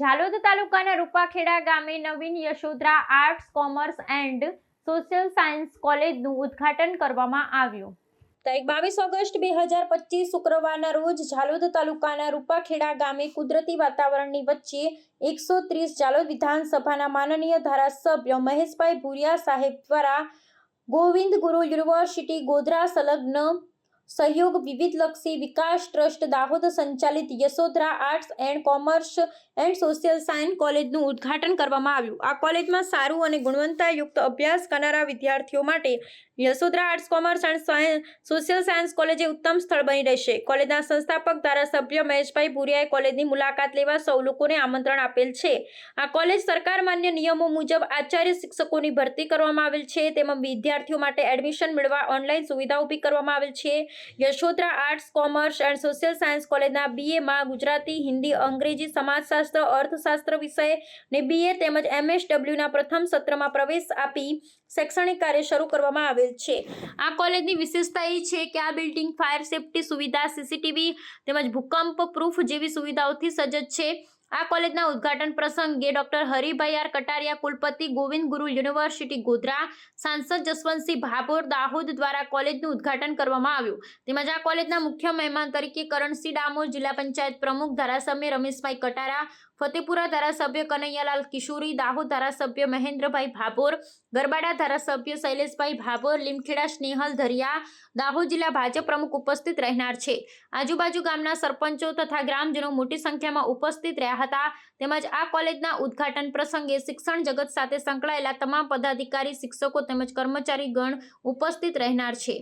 ઝાલોદ તાલુકાના રૂપાખેડા ગામે નવીન Yashodhara arts, commerce and social science કોલેજનું ઉદ્ઘાટન કરવામાં આવ્યું. તારીખ બાવીસ ઓગસ્ટ બે હજાર પચીસ શુક્રવારના રોજ ઝાલોદ તાલુકાના રૂપાખેડા ગામે કુદરતી વાતાવરણની વચ્ચે એકસો ત્રીસ ઝાલોદ વિધાનસભાના માનનીય ધારાસભ્ય મહેશભાઈ ભુરિયા સાહેબ દ્વારા ગોવિંદ ગુરુ યુનિવર્સિટી ગોધરા સંલગ્ન સહયોગ વિવિધલક્ષી વિકાસ ટ્રસ્ટ દાહોદ સંચાલિત Yashodhara arts and commerce and social science કોલેજનું ઉદ્ઘાટન કરવામાં આવ્યું. આ કોલેજમાં સારું અને ગુણવત્તાયુક્ત અભ્યાસ કરનારા વિદ્યાર્થીઓ માટે Yashodhara arts commerce and social science college એ ઉત્તમ સ્થળ બની રહેશે. કોલેજના સંસ્થાપક ધારાસભ્ય મહેશભાઈ ભુરિયાએ કોલેજની મુલાકાત લેવા સૌ લોકોને આમંત્રણ આપેલ છે. આ કોલેજ સરકાર માન્ય નિયમો મુજબ આચાર્ય શિક્ષકોની ભરતી કરવામાં આવેલ છે. તેમાં વિદ્યાર્થીઓ માટે એડમિશન મેળવવા ઓનલાઈન સુવિધા ઊભી કરવામાં આવેલ છે. Yashodhara arts commerce and social science કોલેજના બીએમાં ગુજરાતી, હિન્દી, અંગ્રેજી, સમાજશાસ્ત્ર, અર્થશાસ્ત્ર વિષય ને બીએ તેમજ એમએસડબલ્યુના પ્રથમ સત્રમાં પ્રવેશ આપી શૈક્ષણિક કાર્ય શરૂ કરવામાં છે. આ કોલેજની વિશેષતા એ છે કે આ બિલ્ડિંગ ફાયર સેફટી સુવિધા સીસીટીવી તેમજ ભૂકંપ પ્રૂફ જેવી સુવિધાઓથી સજ્જ છે. આ કોલેજના ઉદઘાટન પ્રસંગે ડોક્ટર હરિભાઈ આર કટારિયા, કુલપતિ ગોવિંદ ગુરુ યુનિવર્સિટી ગોધરા, સાંસદ જસવંતસિંહ ભાભોર, દાહોદ દ્વારા કોલેજનું ઉદઘાટન કરવામાં આવ્યું. તેમજ આ કોલેજના મુખ્ય મહેમાન તરીકે કરણસિંહ ડામોર, જિલ્લા પંચાયત પ્રમુખ ધારાસભ્ય રમેશભાઈ કટારા ફતેપુરા ધારાસભ્ય કનૈયાલાલ કિશોરી, દાહોદ ધારાસભ્ય મહેન્દ્રભાઈ ભાભોર, ગરબાડા ધારાસભ્ય શૈલેષભાઈ ભાભોર, લીમખેડા સ્નેહલ ધરિયા, દાહોદ જિલ્લા ભાજપ પ્રમુખ ઉપસ્થિત રહેનાર છે. આજુબાજુ ગામના સરપંચો તથા ગ્રામજનો મોટી સંખ્યામાં ઉપસ્થિત રહ્યા હતા. તેમજ આ કોલેજના ઉદ્ઘાટન પ્રસંગે શિક્ષણ જગત સાથે સંકળાયેલા તમામ પદાધિકારી, શિક્ષકો તેમજ કર્મચારીગણ ઉપસ્થિત રહેનાર છે.